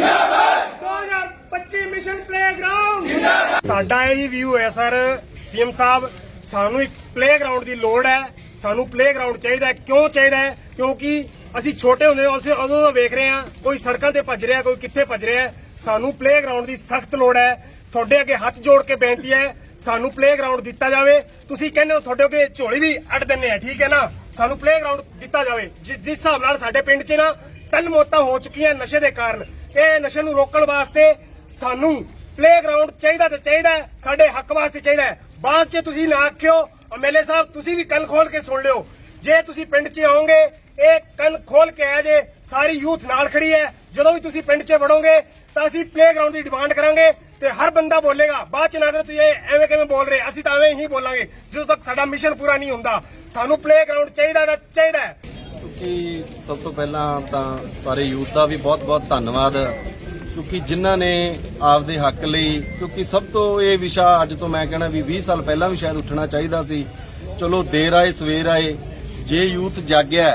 2025 mission playground ਸਾਡਾ ਇਹ view ਹੈ ਸਰ। ਸੀਐਮ ਸਾਹਿਬ ਸਾਨੂੰ ਇੱਕ ਪਲੇਗਰਾਉਂਡ ਦੀ ਲੋੜ ਹੈ। ਸਾਨੂੰ ਪਲੇਗਰਾਉਂਡ ਚਾਹੀਦਾ ਕਿਉਂ ਚਾਹੀਦਾ ਕਿਉਂਕਿ ਅਸੀਂ ਛੋਟੇ ਹੁੰਦੇ ਹਾਂ, ਉਦੋਂ ਦਾ ਵੇਖ ਰਹੇ ਹਾਂ ਕੋਈ ਸੜਕਾਂ ਤੇ ਭੱਜ ਰਿਹਾ ਕੋਈ ਕਿੱਥੇ ਭੱਜ ਰਿਹਾ ਸਾਨੂੰ ਪਲੇਗਰਾਉਂਡ ਦੀ ਸਖਤ ਲੋੜ ਹੈ। ਤੁਹਾਡੇ ਅੱਗੇ ਹੱਥ ਜੋੜ ਕੇ ਬੇਨਤੀ ਹੈ ਸਾਨੂੰ ਪਲੇਗਰਾਉਂਡ ਦਿੱਤਾ ਜਾਵੇ। ਤੁਸੀਂ ਕਹਿੰਦੇ ਹੋ ਤੁਹਾਡੇ ਅੱਗੇ ਝੋਲੀ ਵੀ ਅੱਡ ਦਿੰਨੇ ਆ ਠੀਕ ਹੈ ਨਾ? ਸਾਨੂੰ ਪਲੇਗਰਾਉਂਡ ਦਿੱਤਾ ਜਾਵੇ। ਜਿਸ ਜਿਸ ਹਿਸਾਬ ਨਾਲ ਸਾਡੇ ਪਿੰਡ 'ਚ ਨਾ ਤਿੰਨ ਮੌਤਾਂ ਹੋ ਚੁੱਕੀਆਂ ਨਸ਼ੇ ਦੇ ਕਾਰਨ। ਇਹ ਨਸ਼ੇ ਨੂੰ ਰੋਕਣ ਵਾਸਤੇ ਸਾਨੂੰ ਪਲੇਗਰਾਉਂਡ ਚਾਹੀਦਾ ਤੇ ਚਾਹੀਦਾ ਸਾਡੇ ਹੱਕ ਵਾਸਤੇ ਚਾਹੀਦਾ ਬਾਅਦ 'ਚ ਤੁਸੀਂ ਨਾ ਆਖਿਓ, ਐਮਐਲਏ ਸਾਹਿਬ, ਤੁਸੀਂ ਵੀ ਕੰਨ ਖੋਲ ਕੇ ਸੁਣ ਲਿਓ। ਜੇ ਤੁਸੀਂ ਪਿੰਡ 'ਚ ਆਓਗੇ, ਇਹ ਕੰਨ ਖੋਲ ਕੇ ਆ ਜੇ, ਸਾਰੀ ਯੂਥ ਨਾਲ ਖੜੀ ਹੈ। ਜਦੋਂ ਵੀ ਤੁਸੀਂ ਪਿੰਡ 'ਚ ਵੜੋਗੇ, ਤਾਂ ਅਸੀਂ ਪਲੇਗਰਾਉਂਡ ਦੀ ਡਿਮਾਂਡ ਕਰਾਂਗੇ ਤੇ ਹਰ ਬੰਦਾ ਬੋਲੇਗਾ। ਬਾਅਦ 'ਚ ਨਾ ਕਰੋ ਤੁਸੀਂ ਐਵੇਂ ਕਿਵੇਂ ਬੋਲ ਰਹੇ? ਅਸੀਂ ਤਾਂ ਐਵੇਂ ਹੀ ਬੋਲਾਂਗੇ। ਜਦੋਂ ਤੱਕ ਸਾਡਾ ਮਿਸ਼ਨ ਪੂਰਾ ਨਹੀਂ ਹੁੰਦਾ, ਸਾਨੂੰ ਪਲੇਗਰਾਉਂਡ ਚਾਹੀਦਾ ਤਾਂ ਚਾਹੀਦਾ ਹੈ ਸਭ ਤੋਂ ਪਹਿਲਾਂ ਤਾਂ ਸਾਰੇ ਯੂਥ ਦਾ ਵੀ ਬਹੁਤ-ਬਹੁਤ ਧੰਨਵਾਦ, ਕਿਉਂਕਿ ਜਿਨ੍ਹਾਂ ਨੇ ਆਪਦੇ ਹੱਕ ਲਈ, ਕਿਉਂਕਿ ਸਭ ਤੋਂ ਇਹ ਵਿਸ਼ਾ ਅੱਜ ਤੋਂ ਮੈਂ ਕਹਿਣਾ ਵੀ 20 ਸਾਲ ਪਹਿਲਾਂ ਵੀ ਸ਼ਾਇਦ ਉੱਠਣਾ ਚਾਹੀਦਾ ਸੀ। ਚਲੋ ਦੇਰ ਆਏ, ਸਵੇਰ ਆਏ, ਜੇ ਯੂਥ ਜਾਗਿਆ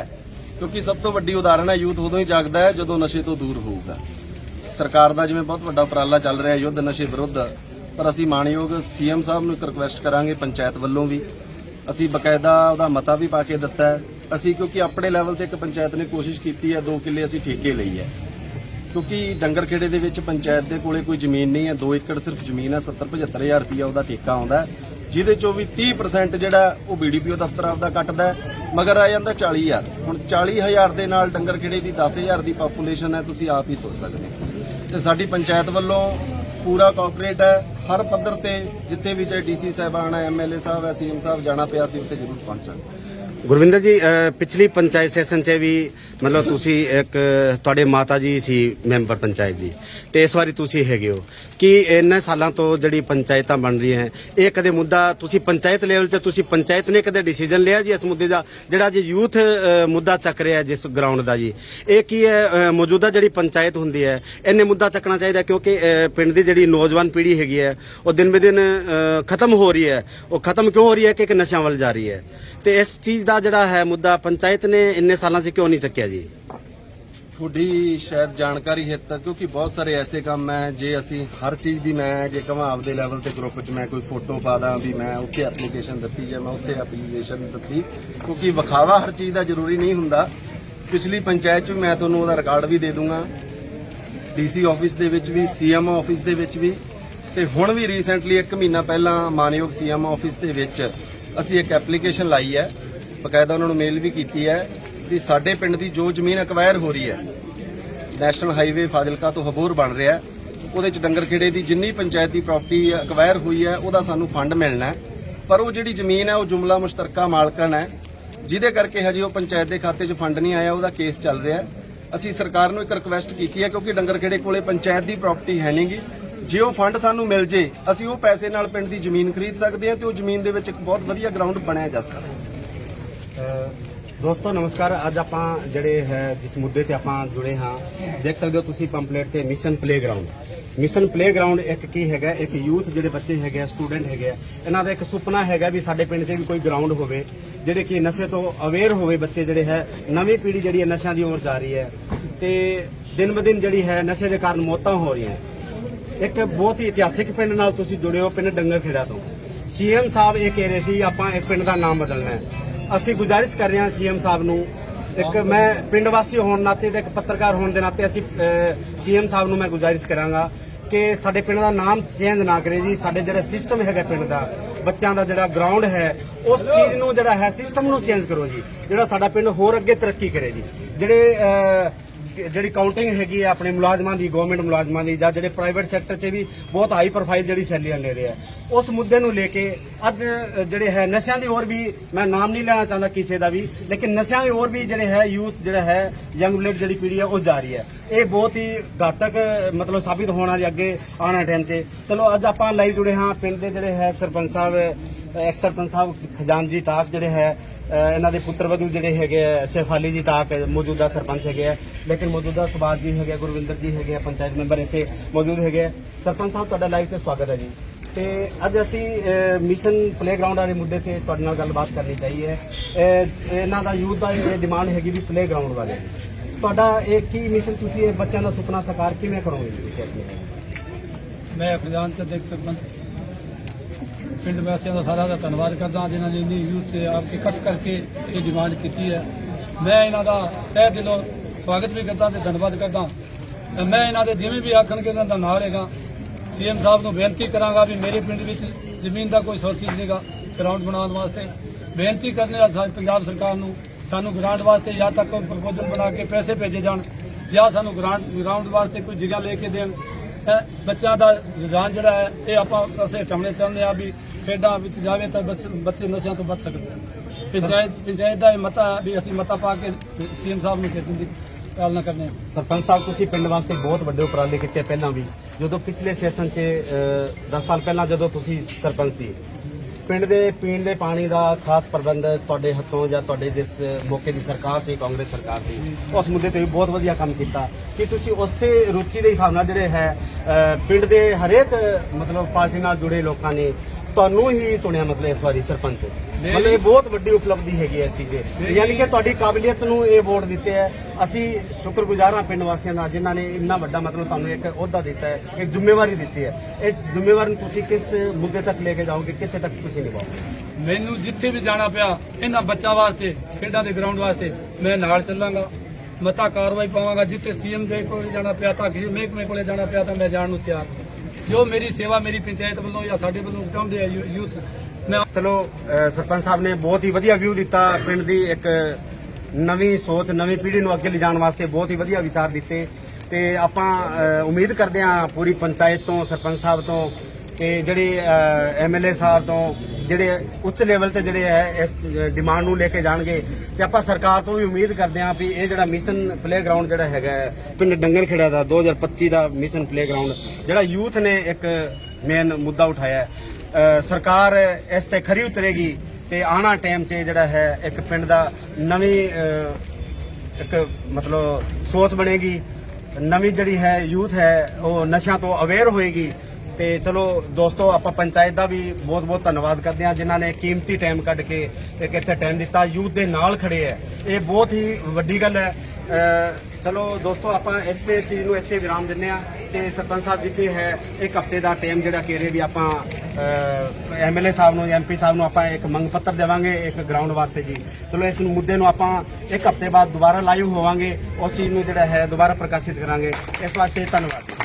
ਕਿਉਂਕਿ ਸਭ ਤੋਂ ਵੱਡੀ ਉਦਾਹਰਣ ਹੈ, ਯੂਥ ਉਦੋਂ ਹੀ ਜਾਗਦਾ ਹੈ ਜਦੋਂ ਨਸ਼ੇ ਤੋਂ ਦੂਰ ਹੋਊਗਾ। ਸਰਕਾਰ ਦਾ ਜਿਵੇਂ ਬਹੁਤ ਵੱਡਾ ਉਪਰਾਲਾ ਚੱਲ ਰਿਹਾ ਯੁੱਧ ਨਸ਼ੇ ਵਿਰੁੱਧ, ਪਰ ਅਸੀਂ ਮਾਣਯੋਗ ਸੀਐਮ ਸਾਹਿਬ ਨੂੰ ਇੱਕ ਰਿਕੁਐਸਟ ਕਰਾਂਗੇ ਪੰਚਾਇਤ ਵੱਲੋਂ ਵੀ। ਅਸੀਂ ਬਕਾਇਦਾ ਉਹਦਾ ਮਤਾ ਵੀ ਪਾ ਕੇ ਦਿੱਤਾ ਹੈ। ਅਸੀਂ ਕਿਉਂਕਿ ਆਪਣੇ ਲੈਵਲ ਤੇ ਇੱਕ ਪੰਚਾਇਤ ਨੇ ਕੋਸ਼ਿਸ਼ ਕੀਤੀ ਹੈ, ਦੋ ਕਿੱਲੇ ਅਸੀਂ ਠੇਕੇ ਲਈ ਹੈ। ਕਿਉਂਕਿ ਡੰਗਰ ਖੇੜੇ ਦੇ ਵਿੱਚ ਪੰਚਾਇਤ ਦੇ ਕੋਲੇ ਕੋਈ ਜ਼ਮੀਨ ਨਹੀਂ ਹੈ 2 ਏਕੜ ਸਿਰਫ ਜ਼ਮੀਨ ਹੈ 70 75000 ਰੁਪਇਆ ਉਹਦਾ ਠੇਕਾ ਆਉਂਦਾ ਜਿਹਦੇ ਚੋਂ ਵੀ 30% ਜਿਹੜਾ ਉਹ ਬੀਡੀਪੀਓ ਦਫ਼ਤਰ ਆਪਦਾ ਕੱਟਦਾ ਮਗਰ ਆ ਜਾਂਦਾ 40000 ਹੁਣ 40000 ਦੇ ਨਾਲ ਡੰਗਰ ਖੇੜੇ ਦੀ 10000 ਦੀ ਪਾਪੂਲੇਸ਼ਨ ਹੈ, ਤੁਸੀਂ ਆਪ ਹੀ ਸੋਚ ਸਕਦੇ ਹੋ। ਤੇ ਸਾਡੀ ਪੰਚਾਇਤ ਵੱਲੋਂ ਪੂਰਾ ਕੋਆਪਰੇਟ ਹੈ, ਹਰ ਪੱਧਰ ਤੇ ਜਿੱਥੇ ਵੀ ਚਾਹੇ ਡੀਸੀ ਸਾਹਿਬਾਨ ਹੈ ਐਮਐਲਏ ਸਾਹਿਬ ਹੈ ਸੀਐਮ ਸਾਹਿਬ ਜਾਣਾ ਪਿਆ ਸੀ ਉੱਥੇ ਜ਼ਰੂਰ ਪਹੁੰਚਾਂਗੇ। ਗੁਰਵਿੰਦਰ ਜੀ ਪਿਛਲੀ ਪੰਚਾਇਤ ਸੈਸ਼ਨ 'ਚ ਵੀ ਮਤਲਬ ਤੁਸੀਂ ਇੱਕ ਤੁਹਾਡੇ ਮਾਤਾ ਜੀ ਸੀ ਮੈਂਬਰ ਪੰਚਾਇਤ ਜੀ ਤੇ ਇਸ ਵਾਰੀ ਤੁਸੀਂ ਹੈਗੇ ਹੋ। ਕਿ ਇੰਨੇ ਸਾਲਾਂ ਤੋਂ ਜਿਹੜੀ ਪੰਚਾਇਤਾਂ ਬਣ ਰਹੀਆਂ ਹੈ, ਇਹ ਕਦੇ ਮੁੱਦਾ ਤੁਸੀਂ ਪੰਚਾਇਤ ਲੈਵਲ 'ਤੇ ਤੁਸੀਂ ਪੰਚਾਇਤ ਨੇ ਕਦੇ ਡਿਸੀਜਨ ਲਿਆ ਜੀ ਇਸ ਮੁੱਦੇ ਦਾ, ਜਿਹੜਾ ਅੱਜ ਯੂਥ ਮੁੱਦਾ ਚੱਕ ਰਿਹਾ ਜਿਸ ਗਰਾਊਂਡ ਦਾ ਜੀ? ਇਹ ਕੀ ਹੈ ਮੌਜੂਦਾ ਜਿਹੜੀ ਪੰਚਾਇਤ ਹੁੰਦੀ ਹੈ ਇਹਨੇ ਮੁੱਦਾ ਚੱਕਣਾ ਚਾਹੀਦਾ ਕਿਉਂਕਿ ਪਿੰਡ ਦੀ ਜਿਹੜੀ ਨੌਜਵਾਨ ਪੀੜ੍ਹੀ ਹੈਗੀ ਹੈ, ਉਹ ਦਿਨ ਬੇ ਦਿਨ ਖਤਮ ਹੋ ਰਹੀ ਹੈ। ਉਹ ਖਤਮ ਕਿਉਂ ਹੋ ਰਹੀ ਹੈ ਕਿ ਇੱਕ ਨਸ਼ਿਆਂ ਵੱਲ ਜਾ ਰਹੀ ਹੈ? ਤੇ ਇਸ ਚੀਜ਼ ਦਾ ਜਿਹੜਾ ਹੈ ਮੁੱਦਾ ਪੰਚਾਇਤ ਨੇ ਇੰਨੇ ਸਾਲਾਂ 'ਚ ਕਿਉਂ ਨਹੀਂ ਚੱਕਿਆ ਜੀ? ਤੁਹਾਡੀ ਸ਼ਾਇਦ ਜਾਣਕਾਰੀ ਹਿੱਤ ਕਿਉਂਕਿ ਬਹੁਤ ਸਾਰੇ ਐਸੇ ਕੰਮ ਹੈ, ਜੇ ਅਸੀਂ ਹਰ ਚੀਜ਼ ਦੀ ਮੈਂ ਜੇ ਕਹਾਂ ਆਪਦੇ ਲੈਵਲ ਤੇ ਗਰੁੱਪ 'ਚ ਮੈਂ ਕੋਈ ਫੋਟੋ ਪਾ ਦਾਂ ਵੀ ਮੈਂ ਉੱਥੇ ਐਪਲੀਕੇਸ਼ਨ ਦਿੱਤੀ ਜਾਂ ਮੈਂ ਉੱਥੇ ਐਪਲੀਕੇਸ਼ਨ ਦਿੱਤੀ, ਕਿਉਂਕਿ ਵਿਖਾਵਾ ਹਰ ਚੀਜ਼ ਦਾ ਜ਼ਰੂਰੀ ਨਹੀਂ ਹੁੰਦਾ। ਪਿਛਲੀ ਪੰਚਾਇਤ 'ਚ ਵੀ ਮੈਂ ਤੁਹਾਨੂੰ ਉਹਦਾ ਰਿਕਾਰਡ ਵੀ ਦੇ ਦੂੰਗਾ। ਡੀਸੀ ਆਫਿਸ ਦੇ ਵਿੱਚ ਵੀ ਸੀਐਮ ਆਫਿਸ ਦੇ ਵਿੱਚ ਵੀ, ਤੇ ਹੁਣ ਵੀ ਰੀਸੈਂਟਲੀ 1 ਮਹੀਨਾ ਪਹਿਲਾਂ ਮਾਨਯੋਗ ਸੀਐਮ ਆਫਿਸ ਦੇ ਵਿੱਚ ਅਸੀਂ ਇੱਕ ਐਪਲੀਕੇਸ਼ਨ ਲਾਈ ਹੈ। ਬਕਾਇਦਾ ਉਹਨਾਂ ਨੂੰ ਮੇਲ ਵੀ ਕੀਤੀ ਹੈ ਵੀ ਸਾਡੇ ਪਿੰਡ ਦੀ ਜੋ ਜ਼ਮੀਨ ਅਕਵਾਇਰ ਹੋ ਰਹੀ ਹੈ ਨੈਸ਼ਨਲ ਹਾਈਵੇ ਫਾਜ਼ਿਲਕਾ ਤੋਂ ਹਬੂਰ ਬਣ ਰਿਹਾ ਉਹਦੇ ਚ ਡੰਗਰ ਖੇੜੇ ਦੀ ਜਿੰਨੀ ਪੰਚਾਇਤ ਦੀ ਪ੍ਰਾਪਰਟੀ ਅਕਵਾਇਰ ਹੋਈ ਹੈ, ਉਹਦਾ ਸਾਨੂੰ ਫੰਡ ਮਿਲਣਾ ਪਰ ਉਹ ਜਿਹੜੀ ਜ਼ਮੀਨ ਹੈ, ਉਹ ਜੁਮਲਾ ਮੁਸ਼ਤਰਕਾ ਮਾਲਕਣ ਹੈ, ਜਿਹਦੇ ਕਰਕੇ ਹਜੇ ਉਹ ਪੰਚਾਇਤ ਦੇ ਖਾਤੇ 'ਚ ਫੰਡ ਨਹੀਂ ਆਇਆ, ਉਹਦਾ ਕੇਸ ਚੱਲ ਰਿਹਾ ਅਸੀਂ ਸਰਕਾਰ ਨੂੰ ਇੱਕ ਰਿਕੁਐਸਟ ਕੀਤੀ ਹੈ, ਕਿਉਂਕਿ ਡੰਗਰ ਖੇੜੇ ਕੋਲੇ ਪੰਚਾਇਤ ਦੀ ਪ੍ਰਾਪਰਟੀ ਹੈ ਨਹੀਂਗੀ ਜੇ ਉਹ ਫੰਡ ਸਾਨੂੰ ਮਿਲ ਜੇ, ਅਸੀਂ ਉਹ ਪੈਸੇ ਨਾਲ ਪਿੰਡ ਦੀ ਜ਼ਮੀਨ ਖਰੀਦ ਸਕਦੇ ਹਾਂ ਤੇ ਉਹ ਜ਼ਮੀਨ ਦੇ ਵਿੱਚ ਇੱਕ ਬਹੁਤ ਵਧੀਆ ਗਰਾਊਂਡ ਬਣਾਇਆ ਜਾ ਸਕਦਾ ਹੈ। ਦੋਸਤੋ, ਨਮਸਕਾਰ। ਅੱਜ ਆਪਾਂ ਜਿਹੜੇ ਹੈ, ਜਿਸ ਮੁੱਦੇ ਤੇ ਆਪਾਂ ਜੁੜੇ ਹਾਂ, ਦੇਖ ਸਕਦੇ ਹੋ ਤੁਸੀਂ ਪੰਪਲੇਟ ਤੇ ਮਿਸ਼ਨ ਪਲੇਗਰਾਉਂਡ ਮਿਸ਼ਨ ਪਲੇਗਰਾਉਂਡ ਇੱਕ ਕੀ ਹੈਗਾ, ਇੱਕ ਯੂਥ ਜਿਹੜੇ ਬੱਚੇ ਹੈਗੇ ਆ, ਸਟੂਡੈਂਟ ਹੈਗੇ ਆ, ਇਹਨਾਂ ਦਾ ਇੱਕ ਸੁਪਨਾ ਹੈਗਾ ਵੀ ਸਾਡੇ ਪਿੰਡ 'ਤੇ ਵੀ ਕੋਈ ਗਰਾਊਂਡ ਹੋਵੇ, ਜਿਹੜੇ ਕਿ ਨਸ਼ੇ ਤੋਂ ਅਵੇਅਰ ਹੋਵੇ ਬੱਚੇ ਜਿਹੜੇ ਹੈ, ਨਵੀਂ ਪੀੜ੍ਹੀ ਜਿਹੜੀ ਹੈ ਨਸ਼ਿਆਂ ਦੀ ओर ਜਾ ਰਹੀ ਹੈ। ਤੇ ਦਿਨ ਬ ਦਿਨ ਜਿਹੜੀ ਹੈ, ਨਸ਼ੇ ਦੇ ਕਾਰਨ ਮੌਤਾਂ ਹੋ ਰਹੀਆਂ। ਇੱਕ ਬਹੁਤ ਹੀ ਇਤਿਹਾਸਿਕ ਪਿੰਡ ਨਾਲ ਤੁਸੀਂ ਜੁੜੇ ਹੋ, ਪਿੰਡ ਡੰਗਰ ਖੇੜਾ ਤੋਂ। ਸੀਐਮ ਸਾਹਿਬ ਇਹ ਕਹਿ ਰਹੇ ਸੀ, ਆਪਾਂ ਇਹ ਪਿੰਡ ਦਾ ਨਾਮ ਬਦਲਣਾ ਹੈ। ਅਸੀਂ ਗੁਜ਼ਾਰਿਸ਼ ਕਰ ਰਹੇ ਹਾਂ ਸੀਐਮ ਸਾਹਿਬ ਨੂੰ। ਇੱਕ ਮੈਂ ਪਿੰਡ ਵਾਸੀ ਹੋਣ ਨਾਤੇ ਤੇ ਇੱਕ ਪੱਤਰਕਾਰ ਹੋਣ ਦੇ ਨਾਤੇ ਅਸੀਂ ਸੀਐਮ ਸਾਹਿਬ ਨੂੰ ਮੈਂ ਗੁਜ਼ਾਰਿਸ਼ ਕਰਾਂਗਾ ਕਿ ਸਾਡੇ ਪਿੰਡ ਦਾ ਨਾਮ ਚੇਂਜ ਨਾ ਕਰੇ ਜੀ। ਸਾਡੇ ਜਿਹੜਾ ਸਿਸਟਮ ਹੈਗਾ ਪਿੰਡ ਦਾ, ਬੱਚਿਆਂ ਦਾ ਜਿਹੜਾ ਗਰਾਊਂਡ ਹੈ, ਉਸ ਚੀਜ਼ ਨੂੰ ਜਿਹੜਾ ਹੈ ਸਿਸਟਮ ਨੂੰ ਚੇਂਜ ਕਰੋ ਜੀ। ਜਿਹੜਾ ਸਾਡਾ ਪਿੰਡ ਹੋਰ ਅੱਗੇ ਤਰੱਕੀ ਕਰੇ ਜੀ। ਜਿਹੜੇ ਜਿਹੜੀ ਕਾਊਂਟਿੰਗ ਹੈਗੀ ਹੈ ਆਪਣੇ ਮੁਲਾਜ਼ਮਾਂ ਦੀ ਗਵਰਨਮੈਂਟ ਮੁਲਾਜ਼ਮਾਂ ਦੀ ਜਾਂ ਜਿਹੜੇ ਪ੍ਰਾਈਵੇਟ ਸੈਕਟਰ 'ਚ ਵੀ ਬਹੁਤ ਹਾਈ ਪ੍ਰੋਫਾਈਲ ਜਿਹੜੀ ਸੈਲੀਆਂ ਲੈ ਰਹੇ ਆ। ਉਸ ਮੁੱਦੇ ਨੂੰ ਲੈ ਕੇ ਅੱਜ ਜਿਹੜੇ ਹੈ, ਨਸ਼ਿਆਂ ਦੀ ਹੋਰ ਵੀ ਮੈਂ ਨਾਮ ਨਹੀਂ ਲੈਣਾ ਚਾਹੁੰਦਾ ਕਿਸੇ ਦਾ ਵੀ, ਲੇਕਿਨ ਨਸ਼ਿਆਂ ਦੀ ਹੋਰ ਵੀ ਜਿਹੜੇ ਹੈ ਯੂਥ ਜਿਹੜਾ ਹੈ ਯੰਗ ਬਲੇਡ ਜਿਹੜੀ ਪੀੜ੍ਹੀ ਹੈ ਉਹ ਜਾ ਰਹੀ ਹੈ। ਇਹ ਬਹੁਤ ਹੀ ਘਾਤਕ, ਮਤਲਬ ਸਾਬਿਤ ਹੋਣਾ ਜੀ ਅੱਗੇ ਆਉਣ ਵਾਲੇ ਟਾਈਮ 'ਚ। ਚਲੋ, ਅੱਜ ਆਪਾਂ ਲਾਈਵ ਜੁੜੇ ਹਾਂ ਪਿੰਡ ਦੇ ਜਿਹੜੇ ਹੈ, ਸਰਪੰਚ ਸਾਹਿਬ ਐਕਸ ਸਰਪੰਚ ਸਾਹਿਬ, ਖਜ਼ਾਨਜੀ ਟਾਫ ਜਿਹੜੇ ਹੈ ਇਹਨਾਂ ਦੇ ਪੁੱਤਰ ਵਧੂ ਜਿਹੜੇ ਹੈਗੇ ਆ, ਸ਼ੇਫਾਲੀ ਜੀ ਟਾਕ ਮੌਜੂਦਾ ਸਰਪੰਚ ਹੈਗੇ ਆ ਲੇਕਿਨ ਮੌਜੂਦਾ ਸੁਭਾਸ਼ ਜੀ ਹੈਗੇ ਆ, ਗੁਰਵਿੰਦਰ ਜੀ ਹੈਗੇ ਆ, ਪੰਚਾਇਤ ਮੈਂਬਰ ਇੱਥੇ ਮੌਜੂਦ ਹੈਗੇ ਆ। ਸਰਪੰਚ ਸਾਹਿਬ ਤੁਹਾਡਾ ਲਾਈਵ 'ਚ ਸਵਾਗਤ ਹੈ ਜੀ। ਤੇ ਅੱਜ ਅਸੀਂ ਮਿਸ਼ਨ ਪਲੇਗਰਾਉਂਡ ਵਾਲੇ ਮੁੱਦੇ ਤੇ ਤੁਹਾਡੇ ਨਾਲ ਗੱਲਬਾਤ ਕਰਨੀ ਚਾਹੀਏ ਇਹਨਾਂ ਦਾ ਯੂਥ ਦਾ ਇਹ ਡਿਮਾਂਡ ਹੈਗੀ ਵੀ ਪਲੇਗਰਾਉਂਡ ਵਾਲੇ। ਤੁਹਾਡਾ ਇਹ ਕੀ ਮਿਸ਼ਨ ਤੁਸੀਂ ਇਹ ਬੱਚਿਆਂ ਦਾ ਸੁਪਨਾ ਸਾਕਾਰ ਕਿਵੇਂ ਕਰੋਗੇ ਮੈਂ ਖਜ਼ਾਨ ਚ ਦੇਖ ਸਰਪੰਚ ਪਿੰਡ ਵਾਸੀਆਂ ਦਾ ਸਾਰਾ ਦਾ ਧੰਨਵਾਦ ਕਰਦਾ ਜਿਨ੍ਹਾਂ ਨੇ ਇੰਨੀ ਯੂਥ ਤੇ ਆਪ ਕੇ ਇਕੱਠ ਕਰਕੇ ਇਹ ਡਿਮਾਂਡ ਕੀਤੀ ਹੈ। ਮੈਂ ਇਹਨਾਂ ਦਾ ਤਹਿ ਦਿਲੋਂ ਸਵਾਗਤ ਵੀ ਕਰਦਾ ਤੇ ਧੰਨਵਾਦ ਕਰਦਾ ਤੇ ਮੈਂ ਇਹਨਾਂ ਦੇ ਜਿਵੇਂ ਵੀ ਆਖਣਗੇ, ਇਹਨਾਂ ਦਾ ਨਾਲ ਹੈਗਾ ਸੀਐਮ ਸਾਹਿਬ ਨੂੰ ਬੇਨਤੀ ਕਰਾਂਗਾ ਵੀ ਮੇਰੇ ਪਿੰਡ ਵਿੱਚ ਜ਼ਮੀਨ ਦਾ ਕੋਈ ਸੋਰਸਿਸ ਨਹੀਂਗਾ ਗਰਾਊਂਡ ਬਣਾਉਣ ਵਾਸਤੇ। ਬੇਨਤੀ ਕਰਨੇ ਆ ਪੰਜਾਬ ਸਰਕਾਰ ਨੂੰ, ਸਾਨੂੰ ਗ੍ਰਾਂਟ ਵਾਸਤੇ ਜਾਂ ਤਾਂ ਕੋਈ ਪ੍ਰਪੋਜ਼ਲ ਬਣਾ ਕੇ ਪੈਸੇ ਭੇਜੇ ਜਾਣ, ਜਾਂ ਸਾਨੂੰ ਗ੍ਰਾਂਟ ਗਰਾਊਂਡ ਵਾਸਤੇ ਕੋਈ ਜਗ੍ਹਾ ਲੈ ਕੇ ਦੇਣ। ਬੱਚਿਆਂ ਦਾ ਰੁਝਾਨ ਜਿਹੜਾ ਹੈ, ਇਹ ਆਪਾਂ ਅਸੀਂ ਹਟਾਉਣੇ ਚਾਹੁੰਦੇ ਆ ਵੀ ਖੇਡਾਂ ਵਿੱਚ ਜਾਵੇ ਤਾਂ ਬਸ ਬੱਚੇ ਨਸ਼ਿਆਂ ਤੋਂ ਬਚ ਸਕਦੇ ਹਨ। ਪੰਚਾਇਤ ਪੰਚਾਇਤ ਦਾ ਇਹ ਮਤਾ ਵੀ ਅਸੀਂ ਮਤਾ ਪਾ ਕੇ ਸੀਐਮ ਸਾਹਿਬ ਨੂੰ ਭੇਜਣ ਦੀ ਪਾਲਣਾ ਕਰਨੇ ਸਰਪੰਚ ਸਾਹਿਬ, ਤੁਸੀਂ ਪਿੰਡ ਵਾਸਤੇ ਬਹੁਤ ਵੱਡੇ ਉਪਰਾਲੇ ਕੀਤੇ ਪਹਿਲਾਂ ਵੀ। ਜਦੋਂ ਪਿਛਲੇ ਸੈਸ਼ਨ 'ਚ 10 ਸਾਲ ਪਹਿਲਾਂ ਜਦੋਂ ਤੁਸੀਂ ਸਰਪੰਚ ਸੀ, ਪਿੰਡ ਦੇ ਪੀਣ ਦੇ ਪਾਣੀ ਦਾ ਖਾਸ ਪ੍ਰਬੰਧ ਤੁਹਾਡੇ ਹੱਥੋਂ ਜਾਂ ਤੁਹਾਡੇ ਜਿਸ ਮੌਕੇ ਦੀ ਸਰਕਾਰ ਸੀ, ਕਾਂਗਰਸ ਸਰਕਾਰ ਸੀ, ਉਸ ਮੁੱਦੇ ਤੇ ਵੀ ਬਹੁਤ ਵਧੀਆ ਕੰਮ ਕੀਤਾ। ਕਿ ਤੁਸੀਂ ਉਸੇ ਰੁਚੀ ਦੇ ਹਿਸਾਬ ਨਾਲ ਜਿਹੜੇ ਹੈ ਪਿੰਡ ਦੇ ਹਰੇਕ, ਮਤਲਬ ਪਾਰਟੀ ਨਾਲ ਜੁੜੇ ਲੋਕਾਂ ਨੇ ਤੁਹਾਨੂੰ ਹੀ ਚੁਣਿਆ ਮਤਲਬ ਇਸ ਵਾਰੀ ਸਰਪੰਚ। ਮਤਲਬ ਇਹ ਬਹੁਤ ਵੱਡੀ ਉਪਲਬਧੀ ਹੈਗੀ ਹੈ ਚੀਜ਼ ਦੀ। ਯਾਨੀ ਕਿ ਤੁਹਾਡੀ ਕਾਬਲੀਅਤ ਨੂੰ ਇਹ ਵੋਟ ਦਿੱਤੇ ਹੈ। ਅਸੀਂ ਸ਼ੁਕਰਗੁਜ਼ਾਰ ਹਾਂ ਪਿੰਡ ਵਾਸੀਆਂ ਦਾ, ਜਿਨ੍ਹਾਂ ਨੇ ਇੰਨਾ ਵੱਡਾ ਮਤਲਬ ਤੁਹਾਨੂੰ ਇੱਕ ਅਹੁਦਾ ਦਿੱਤਾ ਹੈ, ਇੱਕ ਜ਼ਿੰਮੇਵਾਰੀ ਦਿੱਤੀ ਹੈ। ਇਹ ਜ਼ਿੰਮੇਵਾਰੀ ਨੂੰ ਤੁਸੀਂ ਕਿਸ ਮੁੱਦੇ ਤੱਕ ਲੈ ਕੇ ਜਾਓਗੇ, ਕਿੱਥੇ ਤੱਕ ਤੁਸੀਂ ਨਿਭਾਓਗੇ? ਮੈਨੂੰ ਜਿੱਥੇ ਵੀ ਜਾਣਾ ਪਿਆ, ਇਹਨਾਂ ਬੱਚਿਆਂ ਵਾਸਤੇ, ਖੇਡਾਂ ਦੇ ਗਰਾਊਂਡ ਵਾਸਤੇ, ਮੈਂ ਨਾਲ ਚੱਲਾਂਗਾ। ਮਤਾ ਕਾਰਵਾਈ ਪਾਵਾਂਗਾ, ਜਿੱਥੇ ਸੀਐਮ ਦੇ ਕੋਲ ਜਾਣਾ ਪਿਆ, ਤਾਂ ਕਿਸੇ ਮਹਿਕਮੇ ਕੋਲੇ ਜਾਣਾ ਪਿਆ, ਤਾਂ ਮੈਂ ਜਾਣ ਨੂੰ ਤਿਆਰ ਹਾਂ। ਜੋ ਮੇਰੀ ਸੇਵਾ ਮੇਰੀ ਪੰਚਾਇਤ ਵੱਲੋਂ ਜਾਂ ਸਾਡੇ ਵੱਲੋਂ ਚਾਹੁੰਦੇ ਆ ਯੂਥ ਚਲੋ ਸਰਪੰਚ ਸਾਹਿਬ ਨੇ ਬਹੁਤ ਹੀ ਵਧੀਆ ਵਿਊ ਦਿੱਤਾ, ਪਿੰਡ ਦੀ ਇੱਕ ਨਵੀਂ ਸੋਚ, ਨਵੀਂ ਪੀੜ੍ਹੀ ਨੂੰ ਅੱਗੇ ਲਿਜਾਣ ਵਾਸਤੇ ਬਹੁਤ ਹੀ ਵਧੀਆ ਵਿਚਾਰ ਦਿੱਤੇ। ਤੇ ਆਪਾਂ ਉਮੀਦ ਕਰਦੇ ਹਾਂ ਪੂਰੀ ਪੰਚਾਇਤ ਤੋਂ, ਸਰਪੰਚ ਸਾਹਿਬ ਤੋਂ, ਕਿ ਜਿਹੜੇ ਐਮਐਲਏ ਸਾਹਿਬ ਤੋਂ ਜਿਹੜੇ ਉੱਚ ਲੈਵਲ ਤੇ ਜਿਹੜੇ ਹੈ, ਇਸ ਡਿਮਾਂਡ ਨੂੰ ਲੈ ਕੇ ਜਾਣਗੇ। ਤੇ ਆਪਾਂ ਸਰਕਾਰ ਤੋਂ ਵੀ ਉਮੀਦ ਕਰਦੇ ਹਾਂ ਵੀ ਇਹ ਜਿਹੜਾ ਮਿਸ਼ਨ ਪਲੇਗਰਾਉਂਡ ਜਿਹੜਾ ਹੈਗਾ ਪਿੰਡ ਡੰਗਰ ਖੇੜਾ ਦਾ 2025 ਦਾ ਮਿਸ਼ਨ ਪਲੇਗਰਾਉਂਡ ਜਿਹੜਾ ਯੂਥ ਨੇ ਇੱਕ ਮੇਨ ਮੁੱਦਾ ਉਠਾਇਆ ਹੈ। ਸਰਕਾਰ ਇਸ ਤੇ ਖਰੀ ਉਤਰੇਗੀ ਤੇ ਆਣਾ ਟਾਈਮ 'ਚ ਜਿਹੜਾ ਹੈ, ਇੱਕ ਪਿੰਡ ਦਾ ਨਵੀਂ ਇੱਕ ਮਤਲਬ ਸੋਚ ਬਣੇਗੀ। ਨਵੀਂ ਜਿਹੜੀ ਹੈ ਯੂਥ ਹੈ, ਉਹ ਨਸ਼ਿਆਂ ਤੋਂ ਅਵੇਅਰ ਹੋਏਗੀ। ਤੇ ਚਲੋ ਦੋਸਤੋ, ਆਪਾਂ ਪੰਚਾਇਤ ਦਾ ਵੀ ਬਹੁਤ ਬਹੁਤ ਧੰਨਵਾਦ ਕਰਦੇ ਹਾਂ, ਜਿਨ੍ਹਾਂ ਨੇ ਕੀਮਤੀ ਟਾਈਮ ਕੱਢ ਕੇ ਇੱਕ ਇੱਥੇ ਟਾਈਮ ਦਿੱਤਾ। ਯੂਥ ਦੇ ਨਾਲ ਖੜੇ ਹੈ। ਇਹ ਬਹੁਤ ਹੀ ਵੱਡੀ ਗੱਲ ਹੈ। ਚਲੋ ਦੋਸਤੋ, ਆਪਾਂ ਇਸੇ ਚੀਜ਼ ਨੂੰ ਇੱਥੇ ਵਿਰਾਮ ਦਿੰਨੇ ਆ ਤੇ ਸਰਪੰਚ ਸਾਹਿਬ ਜਿੱਥੇ ਹੈ ਇੱਕ ਹਫ਼ਤੇ ਦਾ ਟਾਈਮ ਜਿਹੜਾ ਕੇਰੇ ਵੀ ਆਪਾਂ ਐਮਐਲਏ ਸਾਹਿਬ ਨੂੰ ਐਮਪੀ ਸਾਹਿਬ ਨੂੰ ਆਪਾਂ ਇੱਕ ਮੰਗ ਪੱਤਰ ਦੇਵਾਂਗੇ, ਇੱਕ ਗਰਾਊਂਡ ਵਾਸਤੇ ਜੀ। ਚਲੋ ਇਸ ਨੂੰ ਮੁੱਦੇ ਨੂੰ ਆਪਾਂ ਇੱਕ ਹਫ਼ਤੇ ਬਾਅਦ ਦੁਬਾਰਾ ਲਾਈਵ ਹੋਵਾਂਗੇ। ਉਸ ਚੀਜ਼ ਨੂੰ ਜਿਹੜਾ ਹੈ ਦੁਬਾਰਾ ਪ੍ਰਕਾਸ਼ਿਤ ਕਰਾਂਗੇ। ਇਸ ਵਾਸਤੇ ਧੰਨਵਾਦ।